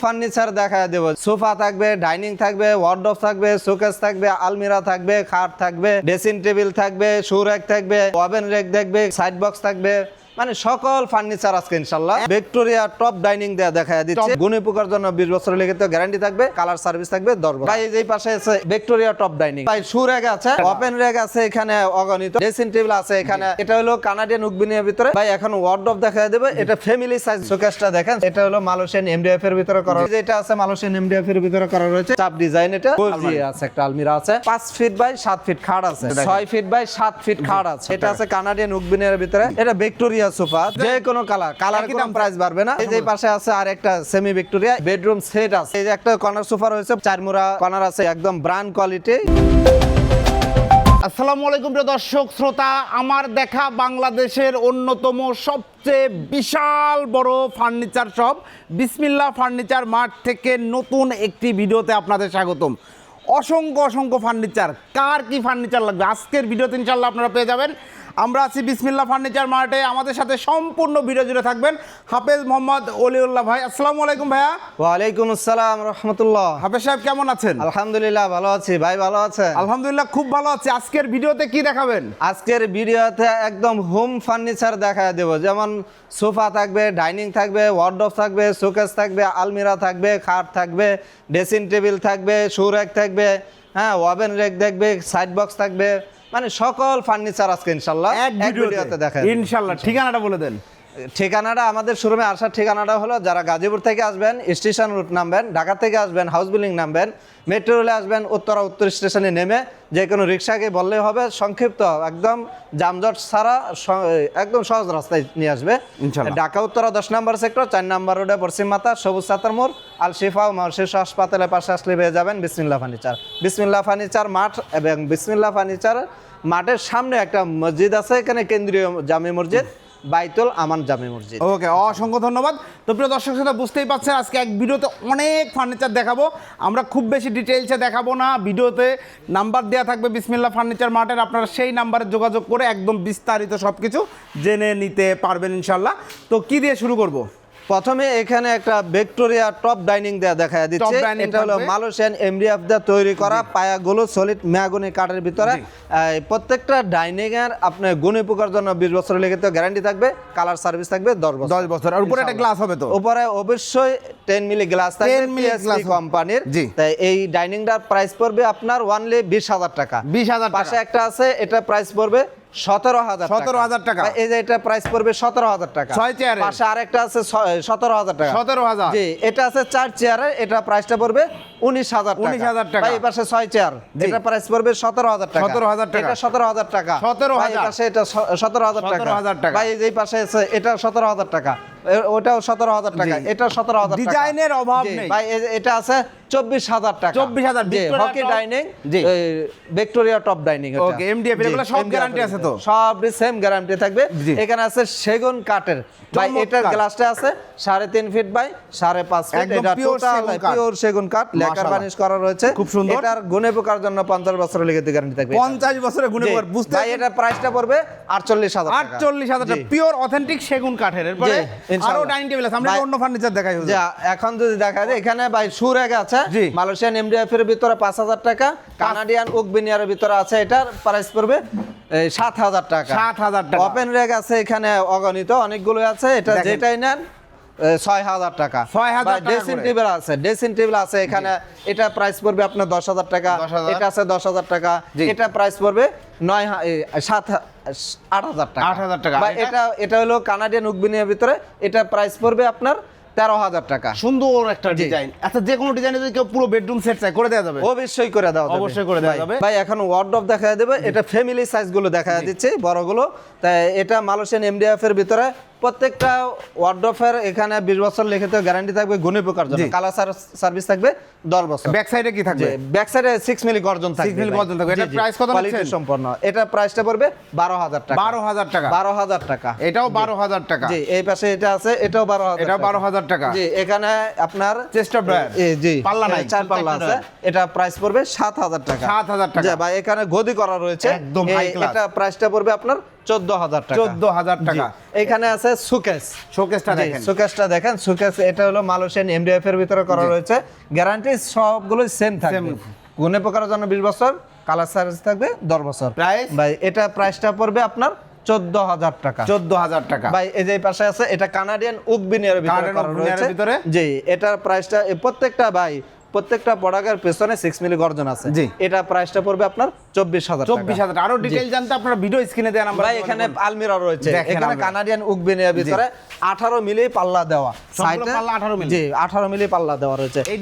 Furniture দেখা দেবো। Sofa থাকবে, ডাইনিং থাকবে ওয়ার্ডরোব থাকবে, শোকেস থাকবে, আলমিরা থাকবে, খাট থাকবে ড্রেসিং টেবিল থাকবে শু র্যাক থাকবে ওভেন রেক দেখবে সাইড বক্স থাকবে। মানে সকল ফার্নিচার আজকে ইনশাল্লাহ ভিক্টোরিয়া টপ ডাইনিং দেয়া দেখা দিচ্ছে। গুণী পোকার জন্য বিশ বছর লিখিত গ্যারান্টি থাকবে কালার সার্ভিস থাকবে দশ বছর ভাই এই পাশে আছে ভিক্টোরিয়া টপ ডাইনিং। ভাই শু র্যাক আছে ওপেন র্যাক আছে এখানে অগণিত। ড্রেসিং টেবিল আছে এখানে। এটা হলো কানাডিয়ান উকবিনিয়ার ভিতরে। ভাই এখন ওয়ার্ডরোব দেখা দেবে। এটা ফ্যামিলি সাইজ শোকেসটা দেখেন। এটা হলো মালয়েশিয়ান এমডিএফ এর ভিতরে করা হয়েছে এটা আছে মালয়েশিয়ান এমডিএফ এর ভিতরে করা রয়েছে। চাপ ডিজাইন এটা। জি। আছে একটা আলমিরা আছে। পাঁচ ফিট বাই সাত ফিট খাট আছে। ছয় ফিট বাই সাত ফিট খাট আছে। এটা আছে কানাডিয়ান উকবিনিয়ার ভিতরে। এটা ভিক্টোরিয়া সোফা যে কোনো কালার কালার কি দাম। প্রাইস বাড়বে না। এই যে পাশে আছে আর একটা সেমি ভিক্টোরিয়া বেডরুম সেট আছে। এই যে একটা কর্নার সোফা রয়েছে চারমুরা কর্নার আছে একদম ব্র্যান্ড কোয়ালিটি আসসালামু আলাইকুম প্রিয় দর্শক শ্রোতা আমার দেখা বাংলাদেশের অন্যতম সবচেয়ে বিশাল বড় furniture shop Bismillah furniture mart থেকে নতুন একটি ভিডিওতে আপনাদের স্বাগতম। অসংখ্য অসংখ্য ফার্নিচার কার কি ফার্নিচার লাগবে? আজকের ভিডিওতে ইনশাল্লাহ আপনারা পেয়ে যাবেন আমরা আছি বিসমিল্লা ফার্নিচার মার্টে। আমাদের সাথে সম্পূর্ণ ভিডিও জুড়ে থাকবেন হাফেজ মোহাম্মদ অলিউল্লাহ ভাই। আসসালামু আলাইকুম ভাইয়া। ওয়ালাইকুম আসসালাম রহমতুল্লাহ। হাফেজ সাহেব কেমন আছেন? আলহামদুলিল্লাহ ভালো আছি। ভাই ভালো আছে আলহামদুলিল্লাহ খুব ভালো আছি। আজকের ভিডিওতে কি দেখাবেন? আজকের ভিডিওতে একদম হোম ফার্নিচার দেখা দেব। যেমন সোফা থাকবে ডাইনিং থাকবে ওয়ার্ডরোব থাকবে শোকেস থাকবে আলমিরা থাকবে খাট থাকবে ড্রেসিং টেবিল থাকবে শু র্যাক থাকবে হ্যাঁ ওভেন র্যাক থাকবে সাইড বক্স থাকবে মানে সকল ফার্নিচার আজকে ইনশাল্লাহ এক ভিডিওতে। দেখেন। ইনশাল্লাহ ঠিকানাটা বলে দেন। ঠিকানাটা আমাদের শোরুমে আসার ঠিকানাটা হলো যারা গাজীপুর থেকে আসবেন স্টেশন রুট নামবেন ঢাকা থেকে আসবেন হাউস বিল্ডিং নামবেন মেট্রো রেলে আসবেন উত্তরা উত্তর স্টেশনে নেমে যে কোনো রিক্সাকে বললে হবে সংক্ষিপ্ত একদম যানজট ছাড়া একদম সহজ রাস্তায় নিয়ে আসবে। ঢাকা উত্তরা দশ নম্বর সেক্টর চার নম্বর রোডে পশ্চিম মাতা সবুজ সাতার মোড় আল শিফা ও শীর্ষ হাসপাতালের পাশে আসলে পেয়ে যাবেন বিসমিল্লা ফার্নিচার। বিসমিল্লা ফার্নিচার মাঠ এবং বিসমিল্লা ফার্নিচার মাঠের সামনে একটা মসজিদ আছে এখানে কেন্দ্রীয় জামি মসজিদ। বাইতুল আমান জামে মসজিদ। ওকে, অসংখ্য ধন্যবাদ। তো প্রিয় দর্শক শ্রোতা, বুঝতেই পারছেন আজকে এক ভিডিওতে অনেক ফার্নিচার দেখাবো। আমরা খুব বেশি ডিটেলসে দেখাবো না, ভিডিওতে নাম্বার দেওয়া থাকবে বিসমিল্লা ফার্নিচার মার্টের, আপনারা সেই নাম্বারে যোগাযোগ করে একদম বিস্তারিত সব কিছু জেনে নিতে পারবেন ইনশাল্লাহ তো কি দিয়ে শুরু করব? প্রথমে এখানে একটা ভিক্টোরিয়া টপ ডাইনিং দেয়া দেখা দিচ্ছে। এটা হলো। মালয়েশিয়ান এমডিএফ দিয়ে তৈরি করা পায়াগুলো সলিড মেয়াগুনি কাঠের ভিতরে। প্রত্যেকটা ডাইনিং এর আপনার গুণী পোকার জন্য বিশ বছর লিখিত গ্যারান্টি থাকবে কালার সার্ভিস থাকবে দশ বছর। দশ বছর। আর উপরে একটা গ্লাস হবে তো? উপরে অবশ্যই টেন মিলি গ্লাস থাকবে 10 মিলি হবে। কোম্পানির। তাই এই ডাইনিংটার প্রাইস পড়বে আপনার ওয়ানলি বিশ হাজার টাকা। বিশ হাজার পাশে একটা আছে এটা প্রাইস পড়বে সতেরো হাজার 17,000 টাকা। এই যে এটা প্রাইস পড়বে সতেরো হাজার টাকা ছয় চেয়ারের। পাশে আরেকটা আছে সতেরো হাজার টাকা সতেরো হাজার জি এটা আছে চার চেয়ারের এটা প্রাইসটা পড়বে উনিশ হাজার 19,000 টাকা। এই পাশে ছয় চেয়ার এটা প্রাইস পড়বে সতেরো হাজার টাকা 17,000 টাকা। এটা সতেরো হাজার টাকা 17,000 ভাই, পাশে এটা সতেরো হাজার টাকা 17,000 টাকা। ভাই এই পাশে এটা সতেরো হাজার টাকা ওটাও সতেরো হাজার টাকা এটা সতেরো হাজার ডিজাইনের অভাব নেই। ভাই এটা আছে চব্বিশ হাজার টাকা 24,000 জি hockey dining Victoria top dining Okay, MDF এগুলো সব guarantee আছে তো? সব সেম গ্যারান্টি থাকবে এখানে আছে সেগুন কাঠের ভাই এটার গ্লাসটা আছে সাড়ে তিন ফিট বাই সাড়ে পাঁচ ফিট এটা টোটাল পিওর সেগুন কাঠ বানিশ করা রয়েছে। খুব সুন্দর। এটার গুণে পোকার জন্য পঞ্চাশ বছরের লিখিত গ্যারান্টি থাকবে। পঞ্চাশ বছরে গুণে। পর বুঝতে ভাই এটা প্রাইসটা পড়বে আটচল্লিশ হাজার টাকা। আটচল্লিশ হাজার টাকা। পিওর অথেন্টিক সেগুন কাঠের। এরপরে আরও ডাইনিং টেবিল আছে। আমরা অন্য ফার্নিচার দেখাই যে এখন যদি দেখা যায় এখানে ভাই সুর এক আছে মালয়েশিয়ান এমডিএফ এর ভিতরে পাঁচ হাজার টাকা। কানাডিয়ান উকবিনিয়ার ভিতরে আছে। এটার প্রাইস পড়বে সাত হাজার টাকা। 7,000 টাকা। ওপেন রেক আছে এখানে অগণিত অনেকগুলো আছে। এটা যেটাই নেন ছয় হাজার টাকা। 6,000 টাকা ড্রেসিং টেবিল আছে ড্রেসিং টেবিল আছে এখানে। এটা প্রাইস পড়বে আপনার দশ হাজার টাকা। এটা আছে দশ হাজার টাকা। এটা প্রাইস পড়বে নয় সাত আট হাজার টাকা। 8,000 টাকা। এটা? এটা হলো কানাডিয়ান উকবিনিয়ার ভিতরে। এটা প্রাইস পড়বে আপনার তেরো হাজার টাকা। সুন্দর একটা ডিজাইন আচ্ছা যে কোনো ডিজাইনে যদি কেউ পুরো বেডরুম সেট চাই করে দেওয়া যাবে? অবশ্যই করে দেওয়া। অবশ্যই করে দেওয়া যাবে। ভাই এখন ওয়ার্ডরোব দেখা দেবে। এটা ফ্যামিলি সাইজগুলো দেখা দিচ্ছে বড়গুলো। তাই এটা মালয়েশিয়ান এমডিএফ এর ভিতরে প্রত্যেকটা ওয়ার্ডরোবের এখানে বিশ বছর লিখিত গ্যারান্টি থাকবে গুণী পোকার জন্য। কালার সার্ভিস থাকবে দশ বছর ব্যাক সাইডে কি থাকবে ব্যাক সাইডে সিক্স মিলি গর্জন থাকবে 6 মিলি গর্জন থাকবে। এটার price কত রাখছেন? সম্পন্ন এটা প্রাইসটা পড়বে বারো হাজার টাকা বারো হাজার টাকা বারো হাজার টাকা এটাও বারো হাজার টাকা জি এই পাশে এটা আছে এটাও বারো হাজার এটাও টাকা। 12,000 টাকা। জি এখানে আপনার Chest of dryer। জি পাল্লা নাই, চার পাল্লা আছে এটা প্রাইস পড়বে সাত হাজার টাকা 7,000 টাকা। জি, ভাই এখানে গদি করা রয়েছে একদম high class। এটা প্রাইসটা পড়বে আপনার চোদ্দ হাজার টাকা। 14,000 টাকা। এখানে আছে সুকেস। শোকেসটা জি, দেখেন। সুকেসটা দেখেন। সুকেস এটা হলো মালয়েশিয়ান এমডিএফ এর ভিতরে করা রয়েছে। গ্যারান্টি সবগুলো সেম থাকবে। জন্য বিশ বছর কালার সার্ভিস থাকবে দশ বছর। Price? ভাই এটা প্রাইসটা পড়বে আপনার চোদ্দ হাজার টাকা। চোদ্দ হাজার টাকা। ভাই এই যে পাশে আছে এটা কানাডিয়ান উকবিনিয়ার ভিতরে করা রয়েছে। ভিতরে? জি এটার প্রাইসটা প্রত্যেকটা ভাই প্রত্যেকটা প্রোডাক্টের পেছনে সিক্স মিলি গর্জন আছে। জি। এটা প্রাইসটা পড়বে আপনার চব্বিশ হাজার চব্বিশ হাজার আরও ডিটেল জানতে আপনারা ভিডিও স্ক্রিনে দেওয়া নাম্বার এখানে আলমিরা রয়েছে। এখানে। কানাডিয়ান উকবিনিয়ার ভিতরে আঠারো মিলি পাল্লা দেওয়া। 18 মিলি? জি আঠারো মিলি পাল্লা দেওয়া রয়েছে। এই।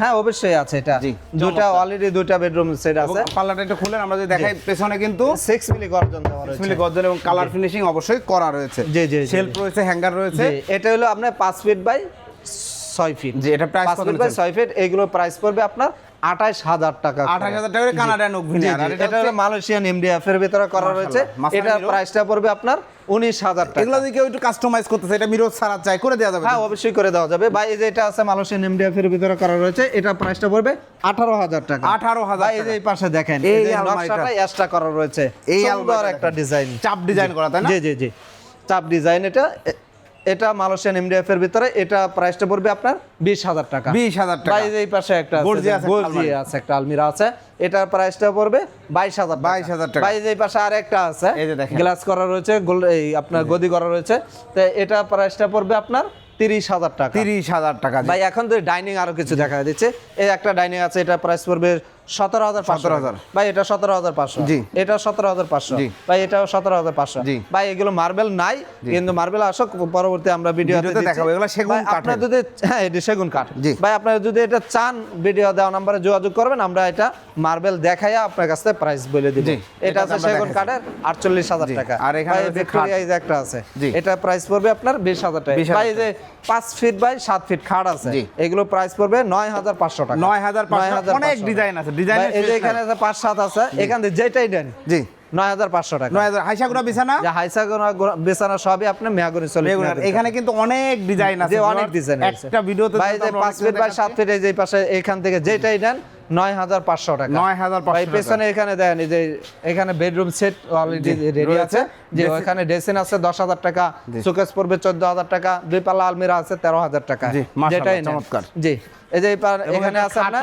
হ্যাঁ অবশ্যই আছে এটা। দুটা অলরেডি দুটা বেডরুম সেট আছে। পাল্লাটা একটু খুলেন আমরা যদি দেখাই পেছনে কিন্তু সিক্স মিলি গর্জন দেওয়া রয়েছে। মিলি গর্জন এবং কালার ফিনিশিং অবশ্যই করা রয়েছে। জি, জি। শেলফ রয়েছে হ্যাঙ্গার রয়েছে। এটা হলো আপনার পাঁচ ফিট বাই ছয় ফিট জি, এটা price পাঁচ ফিট বাই ছয় ফিট এগুলো প্রাইস পড়বে আপনার আঠাশ হাজার টাকা করে। 28,000 টাকা আর এটা হলো মালয়েশিয়ান এমডিএফ এর ভিতরে করা রয়েছে। মাসালা এটা প্রাইসটা পড়বে আপনার উনিশ হাজার টাকা। এগুলো যদি কেউ একটু কাস্টমাইজ করতেছে এটা মিরর ছাড়া চাই করে দেওয়া যাবে। হ্যাঁ অবশ্যই করে দেওয়া যাবে। বা এই যে এটা আছে মালয়েশিয়ান এমডিএফ এর ভিতরে করা রয়েছে এটা প্রাইসটা পড়বে আঠারো হাজার টাকা। 18,000 বা এই যে এই পাশে দেখেন এই নকশাটা এক্সট্রা করা রয়েছে। এই সুন্দর একটা ডিজাইন চাপ ডিজাইন করা তাই না? জি জি জি। চাপ ডিজাইন এটা এটা মালয়েশিয়ান এমডিএফ এর ভিতরে এটা প্রাইসটা পড়বে আপনার বিশ হাজার টাকা 20,000 টাকা। বা এই পাশে একটা আছে, একটা আলমারি। আছে একটা আলমিরা আছে এটার প্রাইসটা পড়বে বাইশ হাজার 22,000 টাকা। বা এই পাশে আরেকটা আছে এই যে দেখেন। গ্লাস করা রয়েছে গোল্ড এই আপনার গদি করা রয়েছে তো এটা প্রাইসটা পড়বে আপনার তিরিশ হাজার টাকা তিরিশ হাজার টাকা। ভাই এখন তো ডাইনিং আরও কিছু দেখা দিচ্ছে এই একটা ডাইনিং আছে এটা প্রাইস পড়বে সতেরো হাজার পাঁচশো। 17,000 ভাই এটা সতেরো হাজার পাঁচশো। জি। এটা সতেরো হাজার পাঁচশো। ভাই এটাও সতেরো হাজার পাঁচশো। জি। ভাই এগুলো মার্বেল নাই কিন্তু মার্বেল আসক পরবর্তী আমরা ভিডিও দেখাবো, এগুলো সেগুন আপনার যদি হ্যাঁ এটা সেগুন কাঠ। জি। ভাই আপনারা যদি এটা চান ভিডিও দেওয়া নাম্বারে যোগাযোগ করবেন আমরা এটা মার্বেল দেখাইয়া আপনার কাছে প্রাইস বলে দিব। এটা আছে সেগুন। কাঠের আটচল্লিশ হাজার টাকা। আর এখানে ভিক্টোরিয়া যে একটা আছে। এটা প্রাইস পড়বে আপনার বিশ হাজার টাকা। ভাই যে পাঁচ ফিট বাই সাত ফিট খাট আছে। এগুলো প্রাইস পড়বে নয় হাজার পাঁচশো টাকা। 9,500 অনেক 9,500 ডিজাইন আছে, ডিজাইনের ভাই, এই যে এখানে আছে পাঁচ সাত আছে এখান থেকে যেটাই দেন জি। নয় হাজার পাঁচশো টাকা। নয় হাজার হাইসাগুড়া বিছানা? যা হাইসা বেচানা সবই আপনি মেয়াগুনি চলে এখানে কিন্তু অনেক ডিজাইন আছে অনেক ডিজাইন একটা ভিডিওতে ভাই যে পাঁচ ফিট বাই সাত ফিট এই পাশে এখান থেকে যেটাই নেন নয় হাজার পাঁচশো টাকা। 9,500 ভাই পেছনে এখানে দেন যে এখানে বেডরুম সেট অলরেডি রেডি আছে। যে ওখানে ড্রেসিন আছে দশ হাজার টাকা। পড়বে চোদ্দ হাজার টাকা। দুই পাল্লা আলমিরা আছে তেরো হাজার টাকা। যেটাই। চমৎকার। জি এই যে এখানে আছে আপনার।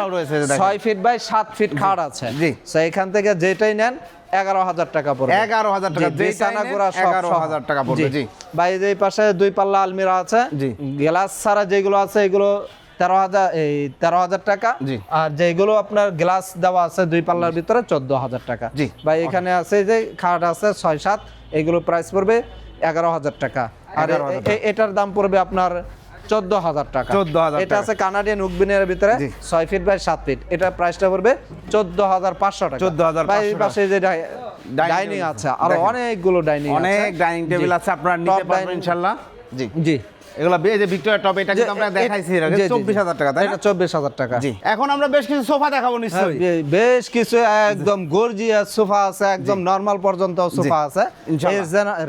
ছয় ফিট বাই সাত ফিট খাট আছে। জি। এখান থেকে যেটাই নেন এগারো হাজার টাকা পড়বে। 11,000 টাকা, বিছানা গোড়া সব 11,000 টাকা পড়বে, জি। ভাই যে পাশে দুই পাল্লা আলমিরা আছে জি। গ্লাস ছাড়া যেগুলো আছে এগুলো তেরো হাজার এই তেরো হাজার টাকা। আর যেগুলো আপনার গ্লাস দেওয়া আছে দুই পাল্লার ভিতরে চোদ্দ হাজার টাকা। জি। ভাই এখানে আছে যে খাট আছে ছয় সাত এগুলো প্রাইস পড়বে এগারো হাজার টাকা। আর এ- 11,000 এ- এটার দাম পড়বে আপনার চোদ্দ হাজার টাকা। 14,000 এটা আছে কানাডিয়ান উকবিনের ভিতরে। ছয় ফিট বাই সাত ফিট। এটা প্রাইসটা পড়বে চোদ্দ হাজার পাঁচশো টাকা 14,500 হাজার পাশে যে ডাইনিং আছে আরও। অনেকগুলো ডাইনিং অনেক ডাইনিং টেবিল আছে আপনারা নিতে পারবেন ইনশাআল্লাহ জি। জি। এগুলো এই যে ভিক্টোরিয়া টপ এটা কিন্তু আমরা দেখাইছি আগে। জি, জি, জি। চব্বিশ হাজার টাকা তাই এটা চব্বিশ হাজার টাকা। জি। এখন আমরা বেশ কিছু সোফা দেখাবো হ্যাঁ, নিশ্চয়ই বেশ কিছু একদম গর্জিয়াস সোফা আছে একদম নরমাল পর্যন্ত সোফা আছে।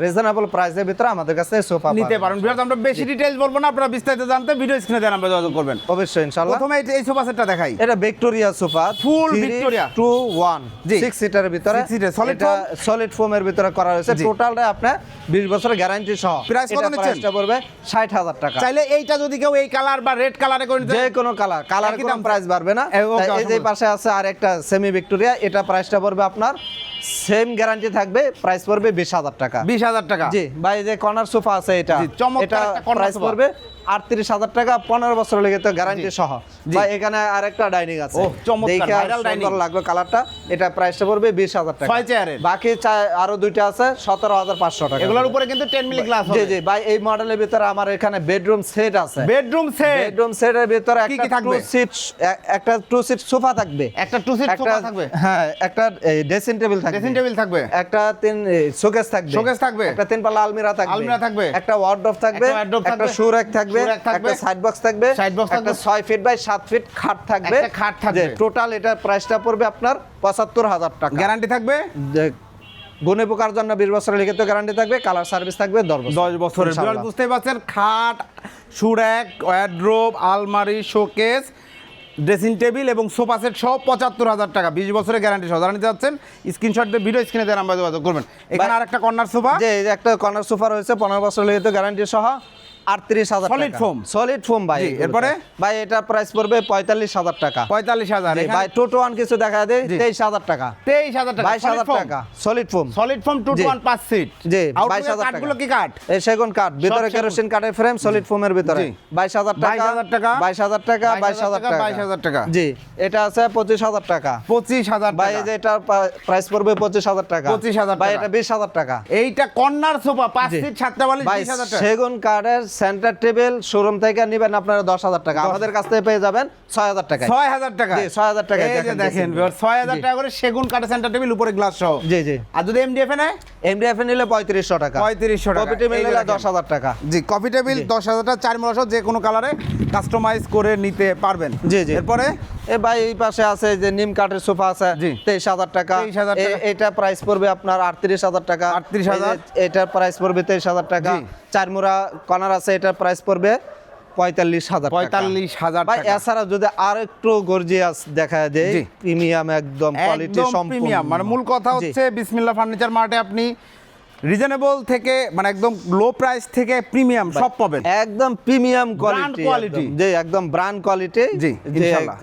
রিজনেবল প্রাইসের ভিতরে আমাদের কাছে সোফা নিতে পারেন। বিরাট আমরা বেশি ডিটেইলস বলব না আপনারা বিস্তারিত জানতে ভিডিও স্ক্রিনে দেন আমরা যোগাযোগ করবেন। অবশ্যই ইনশাআল্লাহ প্রথমে এই- সোফা সেটটা দেখাই। এটা Victoria sofa Victoria। Two one জি। সিক্স সিটারের ভিতরে। Six seater, solid এটা সলিড ফোমের ভিতরে করা হয়েছে। টোটালটা আপনার বিশ বছরের গ্যারান্টি সহ। Price কত এটা নিচ্ছেন? প্রাইসটা পড়বে ষাট হাজার টাকা। চাইলে এইটা যদি কেউ এই কালার বা রেড কালারে করে যে কোনো কালার কালার কোনো দাম? প্রাইস বাড়বে না। এই যে পাশে আছে আর একটা সেমি ভিক্টোরিয়া এটা প্রাইসটা পড়বে আপনার সেম গ্যারান্টি থাকবে প্রাইস পড়বে বিশ হাজার টাকা। বিশ হাজার টাকা। জি ভাই যে কর্নার সোফা আছে এটা চমৎকার এটা প্রাইস পড়বে আটত্রিশ হাজার টাকা পনেরো বছর লেগে তো গ্যারান্টি সহ। বা এখানে আরেকটা ডাইনিং আছে। চমৎকার। লাগবে কালারটা এটা প্রাইসটা পড়বে বিশ হাজার টাকা। বাকি আরও দুইটা আছে সতেরো হাজার পাঁচশো টাকা। এগুলোর উপরে কিন্তু টেন মিলি গ্লাস জি জি ভাই এই মডেলের ভিতরে আমার এখানে বেডরুম সেট আছে। বেডরুম সেট বেডরুম সেটের ভিতরে একটা টু থাকবে? সিট একটা টু সিট সোফা থাকবে। একটা টু সিট সোফা থাকবে? হ্যাঁ একটা ড্রেসিং টেবিল থাকবে। ড্রেসিং টেবিল থাকবে। একটা তিন শোকেস থাকবে। Showcase থাকবে। একটা তিন পাল্লা আলমিরা থাকবে। আলমিরা থাকবে। একটা ওয়ার্ডরোব থাকবে। একটা থাকবে। র্যাক থাকবে। থাকবে। একটা সাইড বক্স থাকবে box একটা থাকবে। 6 ফিট বাই 7 ফিট খাট থাকবে। একটা খাট থাকবে। টোটাল এটা প্রাইসটা পড়বে আপনার 75000 টাকা। গ্যারান্টি থাকবে? পোকার জন্য 20 বছরের লিখিত গ্যারান্টি থাকবে কালার সার্ভিস থাকবে 10 বছর। দশ বছরের। বুঝতেই পারছেন খাট সুরেক ওয়ার্ড্রোব আলমারি শোকেস ড্রেসিং টেবিল এবং সোফা সেট সহ পঁচাত্তর হাজার টাকা। বিশ বছরের গ্যারান্টি সহ। যারা নিতে যাচ্ছেন স্ক্রিনশট দিয়ে ভিডিও স্ক্রিনে দেওয়া নাম্বার যোগাযোগ করবেন। এখানে আর একটা কর্নার সোফা যে যে একটা কর্নার সোফা রয়েছে পনেরো বছর লিখিত গ্যারান্টি সহ। আটত্রিশ হাজার Solid foam? সলিড ফোম ভাই এরপরে? ভাই এটা প্রাইস পড়বে পঁয়তাল্লিশ হাজার টাকা। পঁয়তাল্লিশ হাজার ভাই টু টু ওয়ান কিছু দেখা দেয় তেইশ হাজার টাকা। তেইশ হাজার টাকা বাইশ হাজার টাকা solid foam solid form two one পাঁচ সিট জি, আউটডোরের 22,000 টাকা। কি কাঠ এই সেগুন কাঠ ভিতরে কেরোসিন কাঠের ফ্রেম সলিড ফোমের ভিতরে। বাইশ হাজার টাকা 22,000 টাকা, বাইশ হাজার টাকা বাইশ হাজার টাকা 22,000 টাকা। জি এটা আছে পঁচিশ হাজার টাকা। পঁচিশ হাজার ভাই এটার প্রাইস পড়বে পঁচিশ হাজার টাকা। 25,000 ভাই টাকা। এটা বিশ হাজার টাকা। এইটা কর্নার সোফা পাঁচ সিট সাতটা ভাই বিশ হাজার টাকা। সেগুন কাঠের সেন্টার টেবিল শোরুম থেকে নিবেন আপনারা দশ হাজার টাকা। আমাদের কাছ থেকে পেয়ে যাবেন ছয় হাজার টাকা ছয় হাজার টাকা জি, 6,000 টাকায় এই যে দেখেন। ছয় হাজার টাকা করে সেগুন কাঠের সেন্টার টেবিল উপরে গ্লাস সহ। জি জি। আর যদি এমডিএফ এ নেয়? এমডিএফ নিলে পঁয়ত্রিশশো টাকা। 3500 টাকা। এই যে নিলে। দশ হাজার টাকা। জি কফি টেবিল দশ হাজার টাকা চার মশা যে কোনো কালারে কাস্টমাইজ করে নিতে পারবেন। জি, জি। এরপরে? এ ভাই এই পাশে আছে যে নিম কাঠের সোফা আছে। তেইশ হাজার টাকা। 23,000 টাকা। এটা প্রাইস পড়বে আপনার আটত্রিশ হাজার টাকা। 38,000 এই যে এটার প্রাইস পড়বে তেইশ হাজার টাকা। জি। চারমুড়া কর্নার আছে এটার প্রাইস পড়বে পঁয়তাল্লিশ হাজার পঁয়তাল্লিশ হাজার ভাই এছাড়া যদি আর একটু গর্জিয়াস দেখা যায় প্রিমিয়াম একদম কোয়ালিটি সম্পূর্ণ। মানে মূল কথা। হচ্ছে বিসমিল্লাহ ফার্নিচার মার্টে আপনি রিজনেবল থেকে মানে একদম লো প্রাইস থেকে প্রিমিয়াম সব পাবেন। একদম প্রিমিয়াম কোয়ালিটি quality। জি একদম ব্র্যান্ড কোয়ালিটি জি ইনশাআল্লাহ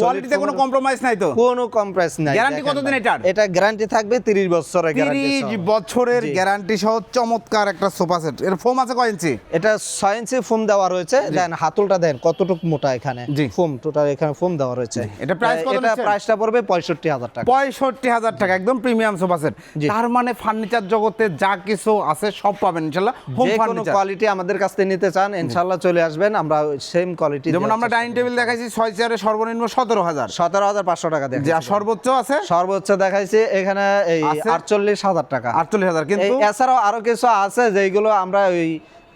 কোয়ালিটিতে কোনো কম্প্রোমাইজ নাই তো? কোনো কম্প্রেস নাই। দেখেন কতদিন। এটার? এটা গ্যারান্টি থাকবে 30 বছরের গ্যারান্টি তিরিশ বছরের গ্যারান্টি সহ চমৎকার একটা সোফা সেট এর ফোম আছে কয় ইঞ্চি এটা ছয় ইঞ্চি ফোম দেওয়া রয়েছে। দেন হাতুলটা দেন কতটুকু মোটা এখানে? জি। ফোম টোটাল এখানে ফোম দেওয়া রয়েছে। এটা প্রাইস কত এটা? প্রাইসটা পড়বে পঁয়ষট্টি হাজার টাকা। পঁয়ষট্টি হাজার টাকা একদম প্রিমিয়াম সোফা সেট তার মানে ফার্নিচার জগতে যা কিছু আছে সব পাবেন ইনশাল্লাহ হোম যে কোনো ফার্নিচার কোয়ালিটি আমাদের কাছ থেকে নিতে চান ইনশাল্লাহ চলে আসবেন। আমরা সেম কোয়ালিটি যেমন আমরা ডাইনিং টেবিল দেখাইছি ছয় চেয়ারে সর্বনিম্ন সতেরো হাজার। সতেরো হাজার পাঁচশো টাকা যে দেখেন আর সর্বোচ্চ আছে? সর্বোচ্চ দেখাইছি এখানে এই? আটচল্লিশ হাজার টাকা। আটচল্লিশ হাজার কিন্তু এছাড়াও আরও কিছু আছে যেগুলো আমরা ওই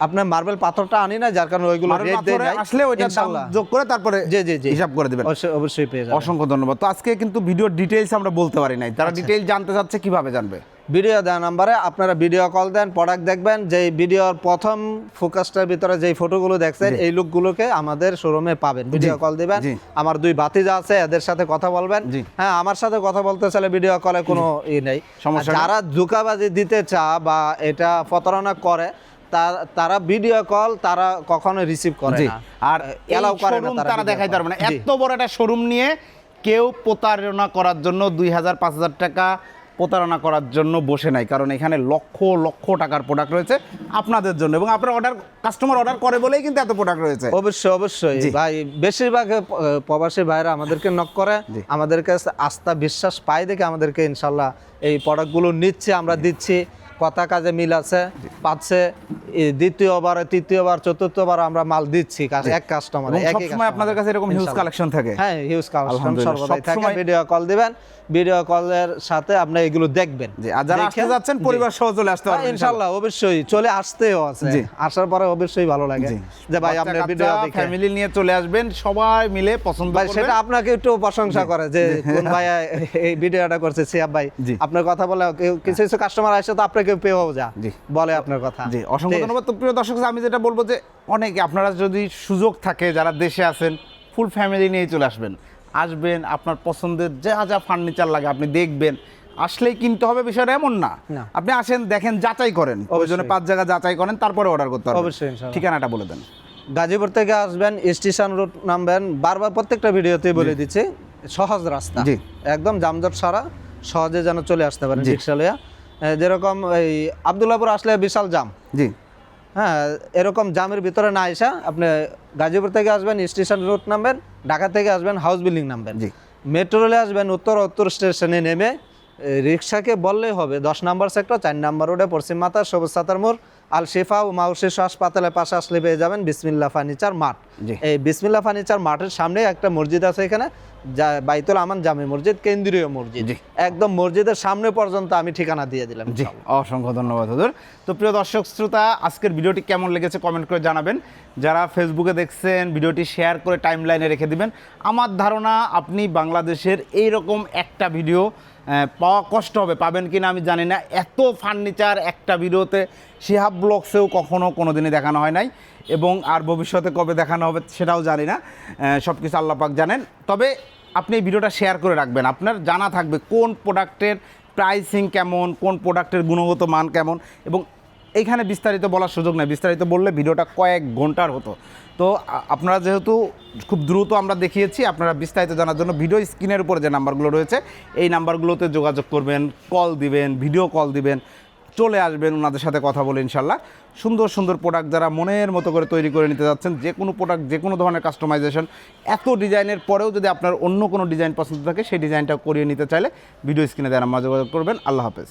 আপনার মার্বেল পাথরটা আনি না যার কারণে ওইগুলো রেট দেই নাই। আসলে ওইটা দাম যোগ করে তারপরে জি জি জি। হিসাব করে দিবেন। অবশ্যই পেয়ে যাবেন। অসংখ্য ধন্যবাদ। তো আজকে কিন্তু ভিডিওর ডিটেইলস আমরা বলতে পারি নাই। আচ্ছা। তারা ডিটেইল জানতে চাচ্ছে কীভাবে জানবে? ভিডিও দেওয়া নাম্বারে আপনারা ভিডিও কল দেন প্রোডাক্ট দেখবেন যে ভিডিওর প্রথম ফোকাসটার ভিতরে যেই ফটোগুলো দেখছেন এই লুকগুলোকে আমাদের শোরুমে পাবেন। ভিডিও কল দিবেন। আমার দুই বাতিজা আছে এদের সাথে কথা বলবেন। হ্যাঁ আমার সাথে কথা বলতে চাইলে ভিডিও কলে কোনো ই নেই। সমস্যা যারা ধোকাবাজি দিতে চা বা এটা প্রতারণা করে তারা ভিডিও কল তারা কখনো রিসিভ করে না। আর এলাও করে না তারা দেখাইতে পারবে না। এত বড় একটা শোরুম নিয়ে কেউ প্রতারণা করার জন্য দুই হাজার পাঁচ হাজার টাকা প্রতারণা করার জন্য বসে নাই কারণ এখানে লক্ষ লক্ষ টাকার প্রোডাক্ট রয়েছে আপনাদের জন্য এবং আপনার অর্ডার কাস্টমার অর্ডার করে বলেই কিন্তু এত প্রোডাক্ট রয়েছে। অবশ্যই অবশ্যই। ভাই বেশিরভাগ প্রবাসী ভাইরা আমাদেরকে নক করে। আমাদের কাছে আস্থা বিশ্বাস পাই দেখে আমাদেরকে ইনশাল্লাহ এই প্রোডাক্টগুলো নিচ্ছে আমরা দিচ্ছি। কথা কাজে মিল আছে পাচ্ছে দ্বিতীয়বার তৃতীয়বার চতুর্থবার আমরা মাল দিচ্ছি এক কাস্টমার এবং সবসময় আপনাদের কাছে এরকম হিউজ কালেকশন থাকে। হ্যাঁ হিউজ কালেকশন সর্বদাই থাকে। ভিডিও কল দিবেন ভিডিও কলের সাথে আপনি এগুলো দেখবেন। জি আর যারা আসতে যাচ্ছেন পরিবার সহ চলে আসতে হ্যাঁ, পারবেন ইনশাল্লাহ অবশ্যই চলে আসতেও আছে। জি। আসার পরে অবশ্যই ভালো লাগে। যে ভাই আপনার ভিডিও দেখে ফ্যামিলি নিয়ে চলে আসবেন সবাই মিলে পছন্দ ভাই করবেন। সেটা আপনাকে একটু প্রশংসা করে যে কোন ভাই এই ভিডিওটা করছে। সিয়াব ভাই আপনার কথা বলে কিছু কিছু কাস্টমার আসে তো আপনাকে পেয়েও যা। জি। বলে আপনার কথা। জি অসংখ্য ধন্যবাদ। তো প্রিয় দর্শক আমি যেটা বলব যে অনেকে আপনারা যদি সুযোগ থাকে যারা দেশে আছেন ফুল ফ্যামিলি নিয়ে চলে আসবেন। আসবেন আপনার পছন্দের যা যা ফার্নিচার লাগে আপনি দেখবেন। আসলেই কিনতে হবে বিষয়টা এমন না। আপনি আসেন দেখেন যাচাই করেন। প্রয়োজনে পাঁচ জায়গা যাচাই করেন তারপরে অর্ডার করতে হবে অবশ্যই, ঠিকানাটা বলে দেন। গাজীপুর থেকে আসবেন স্টেশন রোড নামবেন বারবার প্রত্যেকটা ভিডিওতেই বলে দিচ্ছি সহজ রাস্তা। একদম জামজট সারা সহজে যেন চলে আসতে পারেন। রিক্সা লইয়া এ, যেরকম এই আবদুল্লাপুর আসলে বিশাল জাম। জি। হ্যাঁ এরকম জামের ভিতরে না আসা আপনি গাজীপুর থেকে আসবেন স্টেশন রোড নামবেন ঢাকা থেকে আসবেন হাউস বিল্ডিং নামবেন। জি। মেট্রো রেলে আসবেন উত্তর উত্তর স্টেশনে নেমে রিক্সাকে বললেই হবে দশ নম্বর সেক্টর চার নম্বর রোডে পশ্চিম মাতা সবুজ সাতার মোড় আল শিফা ও মাউশিশু হাসপাতালের পাশে আসলে পেয়ে যাবেন বিসমিল্লা ফার্নিচার মাঠ। এই বিসমিল্লা ফার্নিচার মাঠের সামনে একটা মসজিদ আছে এখানে বাইতুল আমান জামে মসজিদ কেন্দ্রীয় মসজিদ। একদম মসজিদের সামনে পর্যন্ত আমি ঠিকানা দিয়ে দিলাম জি অসংখ্য ধন্যবাদ হুজুর। তো প্রিয় দর্শক শ্রোতা আজকের ভিডিওটি কেমন লেগেছে কমেন্ট করে জানাবেন। যারা ফেসবুকে দেখছেন ভিডিওটি শেয়ার করে টাইম লাইনে রেখে দিবেন। আমার ধারণা আপনি বাংলাদেশের এই রকম একটা ভিডিও পাওয়া কষ্ট হবে। পাবেন কি না আমি জানি না। এত ফার্নিচার একটা ভিডিওতে শিহাব ব্লগসেও কখনও কোনো দিনই দেখানো হয় নাই। এবং আর ভবিষ্যতে কবে দেখানো হবে সেটাও জানি না। সব কিছু আল্লাপাক জানেন। তবে আপনি এই ভিডিওটা শেয়ার করে রাখবেন। আপনার জানা থাকবে কোন প্রোডাক্টের প্রাইসিং কেমন, কোন প্রোডাক্টের গুণগত মান কেমন এবং এইখানে বিস্তারিত বলার সুযোগ নেই। বিস্তারিত বললে ভিডিওটা কয়েক ঘণ্টার হতো। তো আপনারা যেহেতু খুব দ্রুত আমরা দেখিয়েছি, আপনারা বিস্তারিত জানার জন্য ভিডিও স্ক্রিনের উপরে যে নাম্বারগুলো রয়েছে, এই নাম্বারগুলোতে যোগাযোগ করবেন কল দিবেন ভিডিও কল দিবেন। চলে আসবেন ওনাদের সাথে কথা বলে ইনশাল্লাহ। সুন্দর সুন্দর প্রোডাক্ট যারা মনের মতো করে তৈরি করে নিতে যাচ্ছেন, যে কোনো প্রোডাক্ট যে কোনো ধরনের কাস্টমাইজেশন এত ডিজাইনের পরেও যদি আপনার অন্য কোনো ডিজাইন পছন্দ থাকে, সেই ডিজাইনটা করিয়ে নিতে চাইলে ভিডিও স্ক্রিনে দেওয়ার যোগাযোগ করবেন। আল্লাহ হাফেজ।